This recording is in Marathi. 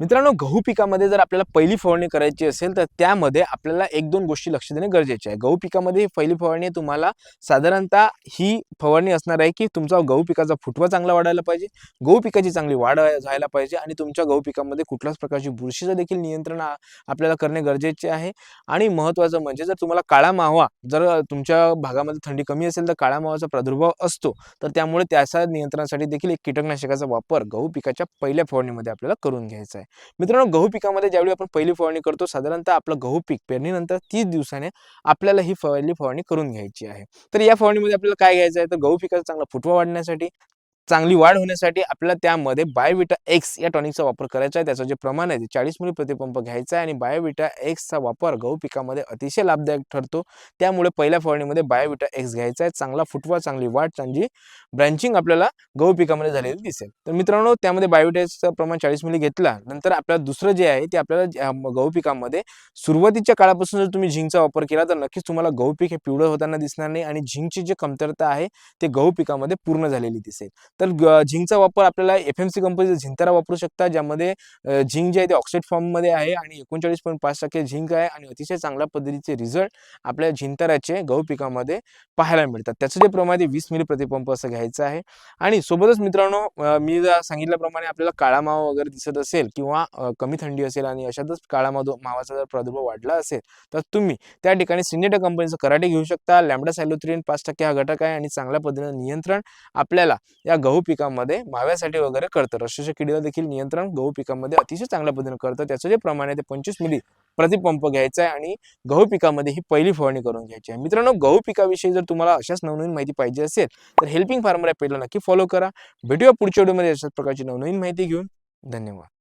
मित्रांनो गहू पिकामध्ये जर आपल्याला पहिली फवारणी करायची असेल तर त्यामध्ये आपल्याला एक दोन गोष्टी लक्ष देणे गरजेचे आहे. गहू पिकामध्ये पहिली फवारणी तुम्हाला साधारणतः ही फवारणी असणार आहे की तुमचा गहू पिकाचा फुटवा चांगला वाढायला पाहिजे गहू पिकाची चांगली वाढ व्हायला पाहिजे आणि तुमच्या गहू पिकामध्ये कुठल्याच प्रकारची बुरशीचं देखील नियंत्रण आपल्याला करणे गरजेचे आहे. आणि महत्त्वाचं म्हणजे जर तुम्हाला काळा मावा जर तुमच्या भागामध्ये थंडी कमी असेल तर काळा मावाचा प्रादुर्भाव असतो. तर त्यामुळे त्याच्या नियंत्रणासाठी देखील एक कीटकनाशकाचा वापर गहू पिकाच्या पहिल्या फवारणीमध्ये आपल्याला करून घ्यायचा आहे. मित्रांनो गहू पिकामध्ये ज्यावेळी आपण पहिली फवारणी करतो साधारणतः आपलं गहू पीक पेरणीनंतर तीस दिवसाने आपल्याला ही पहिली फवारणी करून घ्यायची आहे. तर या फवारणीमध्ये आपल्याला काय घ्यायचं आहे? तर गहू पिकाचा चांगला फुटवा वाढण्यासाठी चांगली वाढ होण्यासाठी आपल्याला त्यामध्ये बायोविटा एक्स या टॉनिकचा वापर करायचा आहे. त्याचं जे प्रमाण आहे ते चाळीस मिली प्रतिपंप घ्यायचा आहे आणि बायोविटा एक्सचा वापर गहू पिकामध्ये अतिशय लाभदायक ठरतो. त्यामुळे पहिल्या फवारणीमध्ये बायोविटा एक्स घ्यायचा आहे. चांगला फुटवा चांगली वाढ चांगली ब्रँचिंग आपल्याला गहू पिकामध्ये झालेली दिसेल. तर मित्रांनो त्यामध्ये बायोविटाचं प्रमाण चाळीस मिली घेतला नंतर आपल्याला दुसरं जे आहे ते आपल्याला गहू पिकामध्ये सुरुवातीच्या काळापासून जर तुम्ही झिंकचा वापर केला तर नक्कीच तुम्हाला गहू पीक हे पिवळं होताना दिसणार नाही आणि झिंकची जी कमतरता आहे ते गहू पिकामध्ये पूर्ण झालेली दिसेल. तर झिंकचा वापर आपल्याला एफ एम सी कंपनीचा झिंतारा वापरू शकता ज्यामध्ये झिंक जे आहे ते ऑक्साईड फॉर्ममध्ये आहे आणि एकोणचाळीस पॉईंट पाच टक्के झिंक आहे आणि अतिशय चांगल्या पद्धतीचे रिझल्ट आपल्या झिंताराचे गहू पिकामध्ये पाहायला मिळतात. त्याचं जे प्रमाण आहे वीस मिली प्रतिपंप असं घ्यायचं आहे. आणि सोबतच मित्रांनो मी जर सांगितल्याप्रमाणे आपल्याला काळा मावा वगैरे दिसत असेल किंवा कमी थंडी असेल आणि अशातच काळा माव मावाचा जर प्रादुर्भाव वाढला असेल तर तुम्ही त्या ठिकाणी सिनेटा कंपनीचं कराटे घेऊ शकता. लॅमडा सॅलोथ्रिन पाच टक्के हा घटक आहे आणि चांगल्या पद्धतीने नियंत्रण आपल्याला या गहू पिकामध्ये माव्यासाठी वगैरे करतं. रशीच्या किडीला देखील नियंत्रण गहू पिकामध्ये अतिशय चांगल्या पद्धतीने करतं. त्याचं जे प्रमाण आहे ते पंचवीस मिली प्रतिपंप घ्यायचा आहे आणि गहू पिकामध्ये ही पहिली फवारणी करून घ्यायची आहे. मित्रांनो गहू पिकाविषयी जर तुम्हाला अशाच नवनवीन माहिती पाहिजे असेल तर हेल्पिंग फार्मर या पेजला नक्की फॉलो करा. भेटूया पुढच्या व्हिडिओमध्ये अशाच प्रकारची नवनवीन माहिती घेऊन. धन्यवाद.